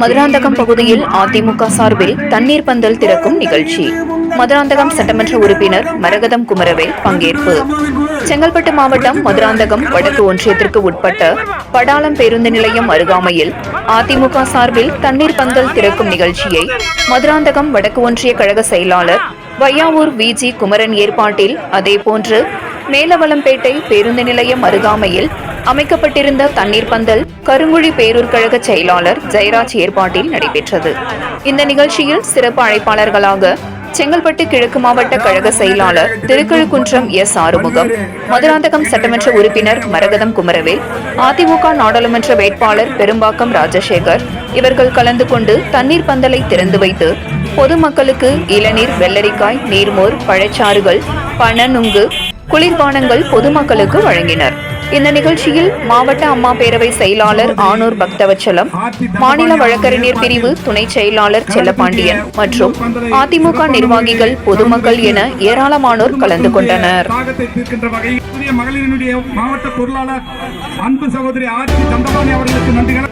மதுராந்தகம் பகுதியில் அதிமுக சார்பில் தண்ணீர் பந்தல் திறக்கும் நிகழ்ச்சி. மதுராந்தகம் சட்டமன்ற உறுப்பினர் மரகதம் குமரவேல் பங்கேற்பு. செங்கல்பட்டு மாவட்டம் மதுராந்தகம் வடக்கு ஒன்றியத்திற்கு உட்பட்ட படாளம் பேருந்து நிலையம் அருகாமையில் அதிமுக சார்பில் தண்ணீர் பந்தல் திறக்கும் நிகழ்ச்சியை மதுராந்தகம் வடக்கு ஒன்றிய கழக செயலாளர் வையாவூர் விஜி குமரன் ஏற்பாட்டில் அதேபோன்று மேலவளம்பேட்டை பேருந்து நிலையம் அருகாமையில் அமைக்கப்பட்டிருந்த தண்ணீர் பந்தல் கருங்குழி பேரூர் கழக செயலாளர் ஜெயராஜ் ஏற்பாட்டில் நடைபெற்றது. இந்த நிகழ்ச்சியில் சிறப்பு அழைப்பாளர்களாக செங்கல்பட்டு கிழக்கு மாவட்ட கழக செயலாளர் திருக்கழுக்குன்றம் எஸ் ஆறுமுகம் மதுராந்தகம் சட்டமன்ற உறுப்பினர் மரகதம் குமரவேல் அதிமுக நாடாளுமன்ற வேட்பாளர் பெரும்பாக்கம் ராஜசேகர். இவர்கள் கலந்து கொண்டு தண்ணீர் பந்தலை திறந்து வைத்து பொதுமக்களுக்கு இளநீர் வெள்ளரிக்காய் நீர்மோர் பழச்சாறுகள் பணநுங்கு குளிர்பானங்கள் பொதுமக்களுக்கு வழங்கினர். இந்த நிகழ்ச்சியில் மாவட்ட அம்மா பேரவை செயலாளர் ஆனூர் பக்தவச்சலம் மாநில வழக்கறிஞர் பிரிவு துணை செயலாளர் செல்லப்பாண்டியன் மற்றும் அதிமுக நிர்வாகிகள் பொதுமக்கள் என ஏராளமானோர் கலந்து கொண்டனர். மகளிரினுடைய மாவட்ட பொருளாளர் அன்பு சகோதரி ஆட்சி தண்டபாணி அவர்களுக்கு நன்றிகள்.